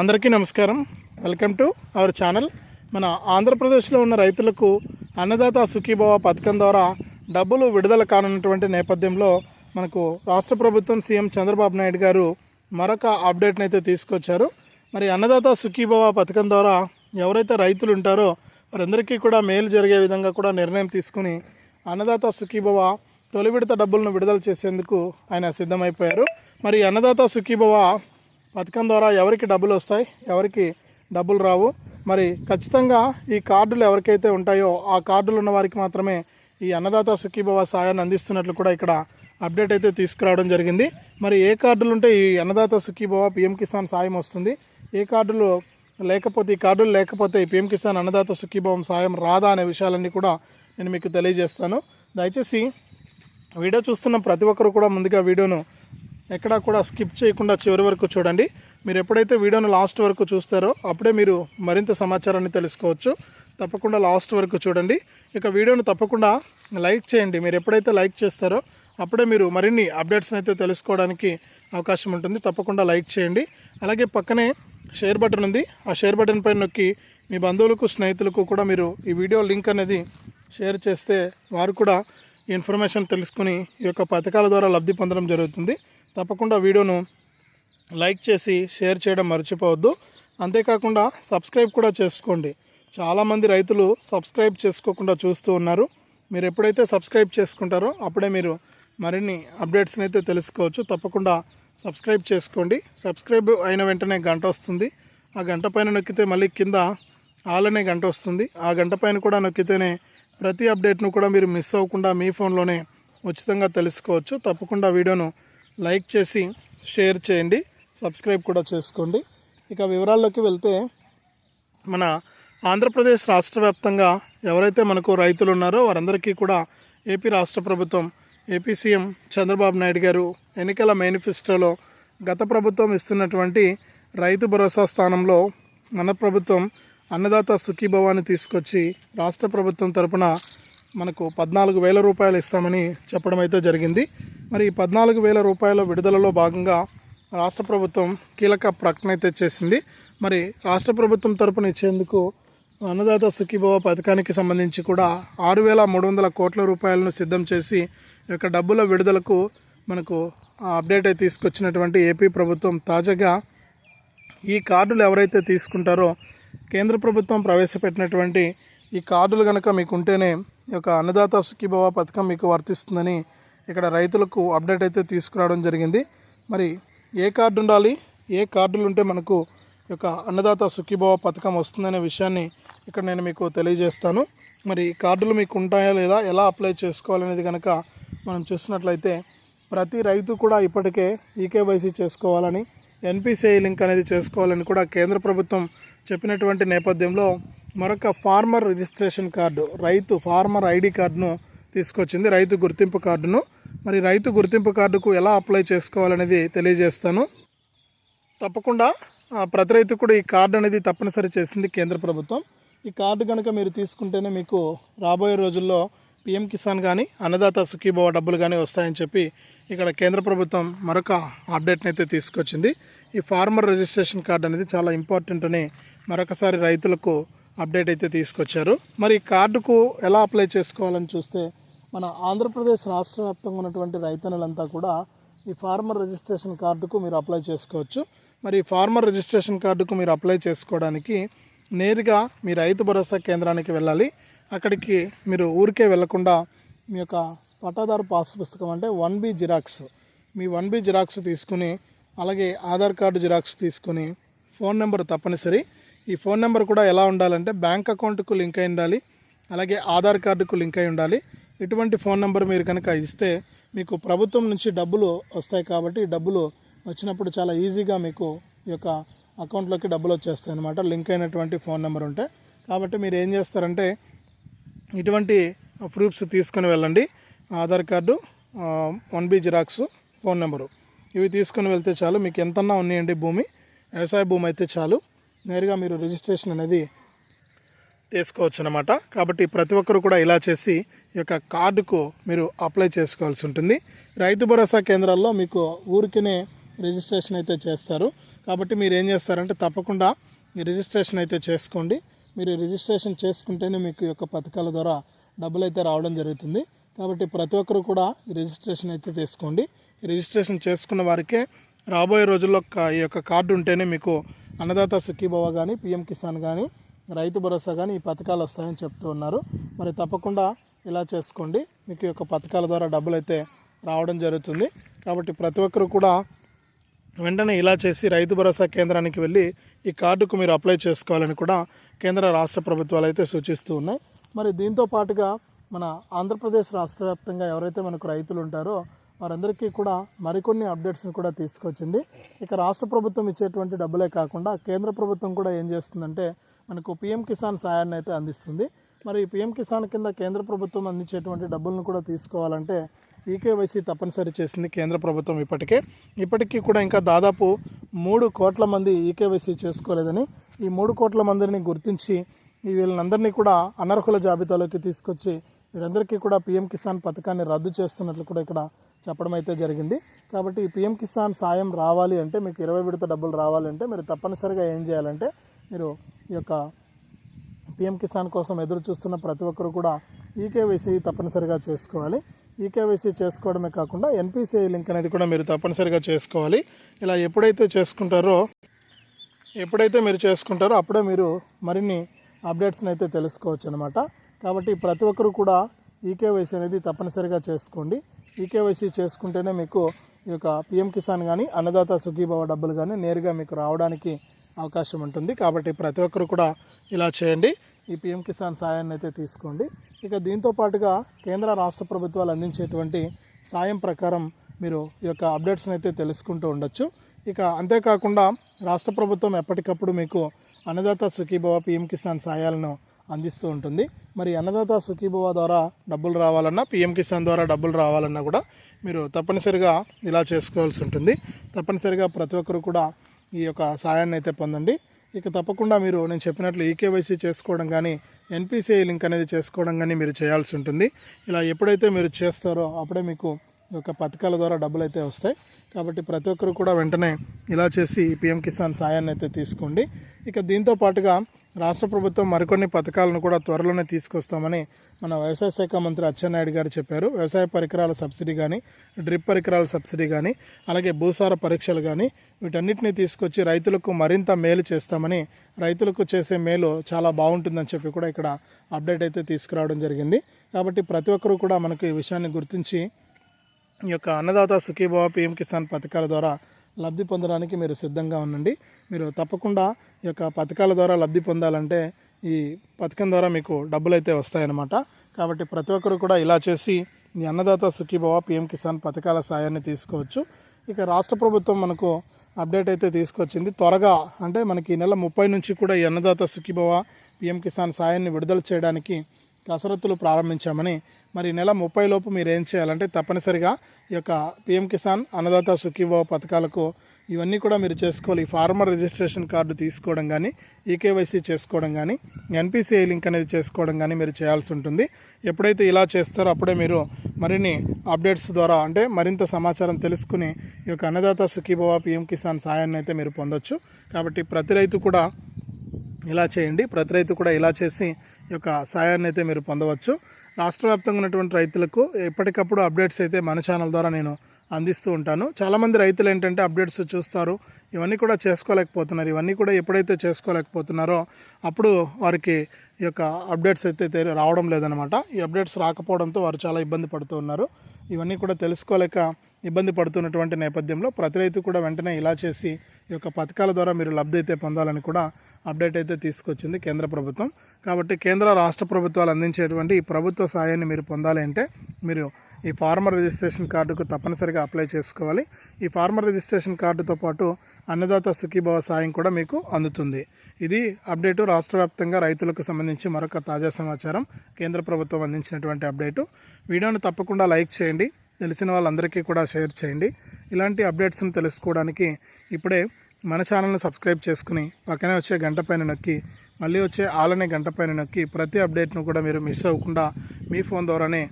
అందరికీ నమస్కారం. Welcome to our channel. మన ఆంధ్రప్రదేశ్లో ఉన్న రైతులకు అన్నదాత సుఖీభవ పథకం ద్వారా డబ్బులు విడుదల కానున్నటువంటి నేపథ్యంలో మనకు రాష్ట్ర ప్రభుత్వం సీఎం చంద్రబాబు నాయుడు గారు మరొక అప్డేట్ని అయితే తీసుకొచ్చారు. మరి అన్నదాత సుఖీభవ పథకం ద్వారా ఎవరైతే రైతులు ఉంటారో వారందరికీ కూడా మేలు జరిగే విధంగా కూడా నిర్ణయం తీసుకుని అన్నదాత సుఖీభవ తొలి విడత డబ్బులను విడుదల చేసేందుకు ఆయన సిద్ధమైపోయారు. మరి అన్నదాత సుఖీభవ పథకం ద్వారా ఎవరికి డబ్బులు వస్తాయి ఎవరికి డబ్బులు రావు. మరి ఖచ్చితంగా ఈ కార్డులు ఎవరికైతే ఉంటాయో ఆ కార్డులు ఉన్న వారికి మాత్రమే ఈ అన్నదాత సుఖీభవ సాయాన్ని అందిస్తున్నట్లు కూడా ఇక్కడ అప్డేట్ అయితే తీసుకురావడం జరిగింది. మరి ఏ కార్డులు ఉంటే ఈ అన్నదాత సుఖీభవ పిఎం కిసాన్ సాయం వస్తుంది. ఏ కార్డులు లేకపోతే ఈ కార్డులు లేకపోతే ఈ పిఎం కిసాన్ అన్నదాత సుఖీభవం సాయం రాదా అనే విషయాలన్నీ కూడా నేను మీకు తెలియజేస్తాను. దయచేసి వీడియో చూస్తున్న ప్రతి ఒక్కరు కూడా ముందుగా వీడియోను ఎక్కడా కూడా స్కిప్ చేయకుండా చివరి వరకు చూడండి. మీరు ఎప్పుడైతే వీడియోను లాస్ట్ వరకు చూస్తారో అప్పుడే మీరు మరింత సమాచారాన్ని తెలుసుకోవచ్చు. తప్పకుండా లాస్ట్ వరకు చూడండి. ఇక వీడియోను తప్పకుండా లైక్ చేయండి. మీరు ఎప్పుడైతే లైక్ చేస్తారో అప్పుడే మీరు మరిన్ని అప్డేట్స్ని అయితే తెలుసుకోవడానికి అవకాశం ఉంటుంది. తప్పకుండా లైక్ చేయండి. అలాగే పక్కనే షేర్ బటన్ ఉంది. ఆ షేర్ బటన్ పైన నొక్కి మీ బంధువులకు స్నేహితులకు కూడా మీరు ఈ వీడియో లింక్ అనేది షేర్ చేస్తే వారు కూడా ఇన్ఫర్మేషన్ తెలుసుకుని ఈ యొక్క పథకాల ద్వారా లబ్ధి పొందడం జరుగుతుంది. తప్పకుండా వీడియోను లైక్ చేసి షేర్ చేయడం మర్చిపోవద్దు. అంతేకాకుండా సబ్స్క్రైబ్ కూడా చేసుకోండి. చాలామంది రైతులు సబ్స్క్రైబ్ చేసుకోకుండా చూస్తూ ఉన్నారు. మీరు ఎప్పుడైతే సబ్స్క్రైబ్ చేసుకుంటారో అప్పుడే మీరు మరిన్ని అప్డేట్స్ని అయితే తెలుసుకోవచ్చు. తప్పకుండా సబ్స్క్రైబ్ చేసుకోండి. సబ్స్క్రైబ్ అయిన వెంటనే గంట వస్తుంది. ఆ గంట పైన నొక్కితే మళ్ళీ కింద ఆల్ అనే గంట వస్తుంది. ఆ గంట పైన కూడా నొక్కితేనే ప్రతి అప్డేట్ను కూడా మీరు మిస్ అవ్వకుండా మీ ఫోన్లోనే ఉచితంగా తెలుసుకోవచ్చు. తప్పకుండా వీడియోను లైక్ చేసి షేర్ చేయండి సబ్స్క్రైబ్ కూడా చేసుకోండి. ఇక వివరాల్లోకి వెళ్తే మన ఆంధ్రప్రదేశ్ రాష్ట్ర వ్యాప్తంగా ఎవరైతే మనకు రైతులు ఉన్నారో వారందరికీ కూడా ఏపీ రాష్ట్ర ప్రభుత్వం ఏపీ సీఎం చంద్రబాబు నాయుడు గారు ఎన్నికల మేనిఫెస్టోలో గత ప్రభుత్వం ఇస్తున్నటువంటి రైతు భరోసా స్థానంలో మన ప్రభుత్వం అన్నదాత సుఖీభవాన్ని తీసుకొచ్చి రాష్ట్ర ప్రభుత్వం తరపున మనకు పద్నాలుగు వేల రూపాయలు ఇస్తామని చెప్పడం అయితే జరిగింది. మరి ఈ పద్నాలుగు వేల రూపాయల విడుదలలో భాగంగా రాష్ట్ర ప్రభుత్వం కీలక ప్రకటన అయితే చేసింది. మరి రాష్ట్ర ప్రభుత్వం తరపున ఇచ్చేందుకు అన్నదాత సుఖీభవ పథకానికి సంబంధించి కూడా ఆరు వేల మూడు వందల కోట్ల రూపాయలను సిద్ధం చేసి ఈ యొక్క డబ్బుల విడుదలకు మనకు అప్డేట్ అయితే తీసుకొచ్చినటువంటి ఏపీ ప్రభుత్వం తాజాగా ఈ కార్డులు ఎవరైతే తీసుకుంటారో కేంద్ర ప్రభుత్వం ప్రవేశపెట్టినటువంటి ఈ కార్డులు కనుక మీకు ఉంటేనే ఈ యొక్క అన్నదాత సుఖీభవ పథకం మీకు వర్తిస్తుందని ఇక్కడ రైతులకు అప్డేట్ అయితే తీసుకురావడం జరిగింది. మరి ఏ కార్డు ఉండాలి? ఏ కార్డులు ఉంటే మనకు ఈ యొక్క అన్నదాత సుఖీభవ పథకం వస్తుందనే విషయాన్ని ఇక్కడ నేను మీకు తెలియజేస్తాను. మరి కార్డులు మీకు ఉంటాయా లేదా? ఎలా అప్లై చేసుకోవాలనేది కనుక మనం చూసినట్లయితే ప్రతి రైతు కూడా ఇప్పటికే ఈకేవైసీ చేసుకోవాలని ఎన్పిసిఐ లింక్ అనేది చేసుకోవాలని కూడా కేంద్ర ప్రభుత్వం చెప్పినటువంటి నేపథ్యంలో మరొక ఫార్మర్ రిజిస్ట్రేషన్ కార్డు రైతు ఫార్మర్ ఐడి కార్డును తీసుకొచ్చింది రైతు గుర్తింపు కార్డును. మరి రైతు గుర్తింపు కార్డుకు ఎలా అప్లై చేసుకోవాలనేది తెలియజేస్తాను. తప్పకుండా ప్రతి రైతు కూడా ఈ కార్డు అనేది తప్పనిసరి చేసింది కేంద్ర ప్రభుత్వం. ఈ కార్డు కనుక మీరు తీసుకుంటేనే మీకు రాబోయే రోజుల్లో పిఎం కిసాన్ కానీ అన్నదాత సుఖీభవ డబ్బులు కానీ వస్తాయని చెప్పి ఇక్కడ కేంద్ర ప్రభుత్వం మరొక అప్డేట్ని అయితే తీసుకొచ్చింది. ఈ ఫార్మర్ రిజిస్ట్రేషన్ కార్డు అనేది చాలా ఇంపార్టెంట్ అని మరొకసారి రైతులకు అప్డేట్ అయితే తీసుకొచ్చారు. మరి ఈ కార్డుకు ఎలా అప్లై చేసుకోవాలని చూస్తే మన ఆంధ్రప్రదేశ్ రాష్ట్ర వ్యాప్తంగా ఉన్నటువంటి రైతన్నులంతా కూడా ఈ ఫార్మర్ రిజిస్ట్రేషన్ కార్డుకు మీరు అప్లై చేసుకోవచ్చు. మరి ఈ ఫార్మర్ రిజిస్ట్రేషన్ కార్డుకు మీరు అప్లై చేసుకోవడానికి నేరుగా మీ రైతు భరోసా కేంద్రానికి వెళ్ళాలి. అక్కడికి మీరు ఊరికే వెళ్ళకుండా మీ యొక్క పట్టాదారు పాస్ పుస్తకం అంటే వన్ బి జిరాక్స్ మీ వన్ బి జిరాక్స్ తీసుకుని అలాగే ఆధార్ కార్డు జిరాక్స్ తీసుకుని ఫోన్ నెంబర్ తప్పనిసరి. ఈ ఫోన్ నెంబర్ కూడా ఎలా ఉండాలంటే బ్యాంక్ అకౌంట్కు లింక్ అయి ఉండాలి అలాగే ఆధార్ కార్డుకు లింక్ అయి ఉండాలి. ఇటువంటి ఫోన్ నెంబర్ మీరు కనుక ఇస్తే మీకు ప్రభుత్వం నుంచి డబ్బులు వస్తాయి కాబట్టి డబ్బులు వచ్చినప్పుడు చాలా ఈజీగా మీకు ఈ యొక్క అకౌంట్లోకి డబ్బులు వచ్చేస్తాయి అనమాట లింక్ అయినటువంటి ఫోన్ నెంబర్ ఉంటే. కాబట్టి మీరు ఏం చేస్తారంటే ఇటువంటి ప్రూఫ్స్ తీసుకొని వెళ్ళండి. Aadhaar card one B xerox phone number. ఇవి తీసుకొని వెళ్తే చాలు మీకు ఎంతన్నా ఉన్నాయండి భూమి వ్యవసాయ భూమి అయితే చాలు. నేరుగా మీరు రిజిస్ట్రేషన్ అనేది తీసుకోవచ్చు అనమాట కాబట్టి ప్రతి ఒక్కరు కూడా ఇలా చేసి ఈ యొక్క కార్డుకు మీరు అప్లై చేసుకోవాల్సి ఉంటుంది. రైతు భరోసా కేంద్రాల్లో మీకు ఊరికినే రిజిస్ట్రేషన్ అయితే చేస్తారు. కాబట్టి మీరు ఏం చేస్తారంటే తప్పకుండా రిజిస్ట్రేషన్ అయితే చేసుకోండి. మీరు రిజిస్ట్రేషన్ చేసుకుంటేనే మీకు ఈ యొక్క పథకాల ద్వారా డబ్బులు అయితే రావడం జరుగుతుంది. కాబట్టి ప్రతి ఒక్కరు కూడా ఈ రిజిస్ట్రేషన్ అయితే చేసుకోండి రిజిస్ట్రేషన్ చేసుకున్న వారికే రాబోయే రోజుల్లో ఈ యొక్క కార్డు ఉంటేనే మీకు అన్నదాత సుఖీభవ కానీ పిఎం కిసాన్ కానీ రైతు భరోసా కానీ ఈ పథకాలు వస్తాయని చెప్తూ ఉన్నారు. మరి తప్పకుండా ఇలా చేసుకోండి. మీకు యొక్క పథకాల ద్వారా డబ్బులు అయితే రావడం జరుగుతుంది. కాబట్టి ప్రతి ఒక్కరు కూడా వెంటనే ఇలా చేసి రైతు భరోసా కేంద్రానికి వెళ్ళి ఈ కార్డుకు మీరు అప్లై చేసుకోవాలని కూడా కేంద్ర రాష్ట్ర ప్రభుత్వాలు అయితే సూచిస్తూ ఉన్నాయి. మరి దీంతో పాటుగా మన ఆంధ్రప్రదేశ్ రాష్ట్ర వ్యాప్తంగా ఎవరైతే మనకు రైతులు ఉంటారో వారందరికీ కూడా మరికొన్ని అప్డేట్స్ని కూడా తీసుకొచ్చింది. ఇక రాష్ట్ర ప్రభుత్వం ఇచ్చేటువంటి డబ్బులే కాకుండా కేంద్ర ప్రభుత్వం కూడా ఏం చేస్తుందంటే మనకు పిఎం కిసాన్ సాయాన్ని అయితే అందిస్తుంది. మరి పిఎం కిసాన్ కింద కేంద్ర ప్రభుత్వం అందించేటువంటి డబ్బులను కూడా తీసుకోవాలంటే ఈకేవైసీ తప్పనిసరి చేసింది కేంద్ర ప్రభుత్వం ఇప్పటికే. ఇప్పటికీ కూడా ఇంకా దాదాపు మూడు కోట్ల మంది ఈకేవైసీ చేసుకోలేదని ఈ మూడు కోట్ల మందిని గుర్తించి వీళ్ళందరినీ కూడా అనర్హుల జాబితాలోకి తీసుకొచ్చి వీరందరికీ కూడా పిఎం కిసాన్ పథకాన్ని రద్దు చేస్తున్నట్లు కూడా ఇక్కడ చెప్పడం అయితే జరిగింది. కాబట్టి ఈ పిఎం కిసాన్ సాయం రావాలి అంటే మీకు ఇరవై విడత డబ్బులు రావాలంటే మీరు తప్పనిసరిగా ఏం చేయాలంటే మీరు ఈ యొక్క పిఎం కిసాన్ కోసం ఎదురు చూస్తున్న ప్రతి ఒక్కరు కూడా ఈకేవైసీ తప్పనిసరిగా చేసుకోవాలి. ఈకేవైసీ చేసుకోవడమే కాకుండా ఎన్పిసిఐ లింక్ అనేది కూడా మీరు తప్పనిసరిగా చేసుకోవాలి. ఇలా ఎప్పుడైతే చేసుకుంటారో ఎప్పుడైతే మీరు చేసుకుంటారో అప్పుడే మీరు మరిన్ని అప్డేట్స్ని అయితే తెలుసుకోవచ్చు అనమాట కాబట్టి ప్రతి ఒక్కరు కూడా ఈకేవైసీ అనేది తప్పనిసరిగా చేసుకోండి. ఈకేవైసీ చేసుకుంటేనే మీకు ఈ యొక్క పిఎం కిసాన్ కానీ అన్నదాత సుఖీభవ డబ్బులు కానీ నేరుగా మీకు రావడానికి అవకాశం ఉంటుంది. కాబట్టి ప్రతి ఒక్కరు కూడా ఇలా చేయండి. ఈ పిఎం కిసాన్ సాయాన్ని అయితే తీసుకోండి. ఇక దీంతో పాటుగా కేంద్ర రాష్ట్ర ప్రభుత్వాలు అందించేటువంటి సాయం ప్రకారం మీరు ఈ యొక్క అప్డేట్స్ని అయితే తెలుసుకుంటూ ఉండొచ్చు. ఇక అంతేకాకుండా రాష్ట్ర ప్రభుత్వం ఎప్పటికప్పుడు మీకు అన్నదాత సుఖీభవ పిఎం కిసాన్ సాయాలను అందిస్తూ ఉంటుంది. మరి అన్నదాత సుఖీభవ ద్వారా డబ్బులు రావాలన్నా పిఎం కిసాన్ ద్వారా డబ్బులు రావాలన్నా కూడా మీరు తప్పనిసరిగా ఇలా చేసుకోవాల్సి ఉంటుంది. తప్పనిసరిగా ప్రతి ఒక్కరు కూడా ఈ యొక్క సాయాన్ని అయితే పొందండి. ఇక తప్పకుండా మీరు నేను చెప్పినట్లు ఈకేవైసీ చేసుకోవడం కానీ ఎన్పిసిఐ లింక్ అనేది చేసుకోవడం కానీ మీరు చేయాల్సి ఉంటుంది. ఇలా ఎప్పుడైతే మీరు చేస్తారో అప్పుడే మీకు ఈ యొక్క పథకాల ద్వారా డబ్బులు అయితే వస్తాయి. కాబట్టి ప్రతి ఒక్కరు కూడా వెంటనే ఇలా చేసి పిఎం కిసాన్ సాయాన్ని అయితే తీసుకోండి. ఇక దీంతో పాటుగా రాష్ట్ర ప్రభుత్వం మరికొన్ని పథకాలను కూడా త్వరలోనే తీసుకొస్తామని మన వ్యవసాయ శాఖ మంత్రి అచ్చెన్నాయుడు గారు చెప్పారు. వ్యవసాయ పరికరాల సబ్సిడీ కానీ డ్రిప్ పరికరాల సబ్సిడీ కానీ అలాగే భూసార పరీక్షలు కానీ వీటన్నిటిని తీసుకొచ్చి రైతులకు మరింత మేలు చేస్తామని రైతులకు చేసే మేలు చాలా బాగుంటుందని చెప్పి కూడా ఇక్కడ అప్డేట్ అయితే తీసుకురావడం జరిగింది. కాబట్టి ప్రతి ఒక్కరూ కూడా మనకు ఈ విషయాన్ని గుర్తించి ఈ యొక్క అన్నదాత సుఖీభవ పిఎం కిసాన్ పథకాల ద్వారా లబ్ధి పొందడానికి మీరు సిద్ధంగా ఉండండి. మీరు తప్పకుండా ఈ యొక్క పథకాల ద్వారా లబ్ధి పొందాలంటే ఈ పథకం ద్వారా మీకు డబ్బులు అయితే వస్తాయన్నమాట. కాబట్టి ప్రతి ఒక్కరు కూడా ఇలా చేసి మీ అన్నదాత సుఖీభవ పిఎం కిసాన్ పథకాల సాయాన్ని తీసుకోవచ్చు. ఇక రాష్ట్ర ప్రభుత్వం మనకు అప్డేట్ అయితే తీసుకొచ్చింది. త్వరగా అంటే మనకి ఈ నెల ముప్పై నుంచి కూడా ఈ అన్నదాత సుఖీభవ పిఎం కిసాన్ సాయాన్ని విడుదల చేయడానికి కసరత్తులు ప్రారంభించామని మరి నెల ముప్పై లోపు మీరు ఏం చేయాలంటే తప్పనిసరిగా ఈ యొక్క పిఎం కిసాన్ అన్నదాత సుఖీభావ పథకాలకు ఇవన్నీ కూడా మీరు చేసుకోవాలి. ఈ ఫార్మర్ రిజిస్ట్రేషన్ కార్డు తీసుకోవడం కానీ ఈకేవైసీ చేసుకోవడం కానీ ఎన్పిసిఐ లింక్ అనేది చేసుకోవడం కానీ మీరు చేయాల్సి ఉంటుంది. ఎప్పుడైతే ఇలా చేస్తారో అప్పుడే మీరు మరిన్ని అప్డేట్స్ ద్వారా అంటే మరింత సమాచారం తెలుసుకుని ఈ యొక్క అన్నదాత సుఖీభవ పిఎం కిసాన్ సాయాన్ని అయితే మీరు పొందొచ్చు. కాబట్టి ప్రతి రైతు కూడా ఇలా చేయండి. ప్రతి రైతు కూడా ఇలా చేసి ఈ యొక్క సాయాన్ని అయితే మీరు పొందవచ్చు. రాష్ట్ర వ్యాప్తంగా ఉన్నటువంటి రైతులకు ఎప్పటికప్పుడు అప్డేట్స్ అయితే మన ఛానల్ ద్వారా నేను అందిస్తూ ఉంటాను. చాలామంది రైతులు ఏంటంటే అప్డేట్స్ చూస్తారు. ఇవన్నీ కూడా చేసుకోలేకపోతున్నారు. ఇవన్నీ కూడా ఎప్పుడైతే చేసుకోలేకపోతున్నారో అప్పుడు వారికి ఈ యొక్క అప్డేట్స్ అయితే రావడం లేదనమాట ఈ అప్డేట్స్ రాకపోవడంతో వారు చాలా ఇబ్బంది పడుతూ ఉన్నారు. ఇవన్నీ కూడా తెలుసుకోలేక ఇబ్బంది పడుతున్నటువంటి నేపథ్యంలో ప్రతి రైతు కూడా వెంటనే ఇలా చేసి ఈ యొక్క పథకాల ద్వారా మీరు లబ్ధి అయితే పొందాలని కూడా అప్డేట్ అయితే తీసుకొచ్చింది కేంద్ర ప్రభుత్వం. కాబట్టి కేంద్ర రాష్ట్ర ప్రభుత్వాలు అందించేటువంటి ఈ ప్రభుత్వ సాయాన్ని మీరు పొందాలి అంటే మీరు ఈ ఫార్మర్ రిజిస్ట్రేషన్ కార్డుకు తప్పనిసరిగా అప్లై చేసుకోవాలి. ఈ ఫార్మర్ రిజిస్ట్రేషన్ కార్డుతో పాటు అన్నదాత సుఖీభవ సాయం కూడా మీకు అందుతుంది. ఇది అప్డేటు రాష్ట్ర వ్యాప్తంగా రైతులకు సంబంధించి మరొక తాజా సమాచారం. కేంద్ర ప్రభుత్వం అందించినటువంటి అప్డేటు. వీడియోను తప్పకుండా లైక్ చేయండి. తెలిసిన వాళ్ళందరికీ కూడా షేర్ చేయండి. ఇలాంటి అప్డేట్స్ని తెలుసుకోవడానికి ఇప్పుడే మన ఛానల్ని సబ్స్క్రైబ్ చేసుకుని పక్కనే వచ్చే గంట పైన నొక్కి మళ్ళీ వచ్చే ఆలనే గంట పైన నొక్కి ప్రతి అప్డేట్ను కూడా మీరు మిస్ అవ్వకుండా మీ ఫోన్ ద్వారానే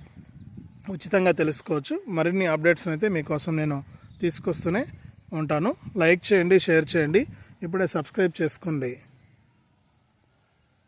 ఉచితంగా తెలుసుకోవచ్చు. మరిన్ని అప్డేట్స్ అయితే మీకోసం నేను తీసుకొస్తూనే ఉంటాను. లైక్ చేయండి షేర్ చేయండి. ఇప్పుడే సబ్స్క్రైబ్ చేసుకోండి.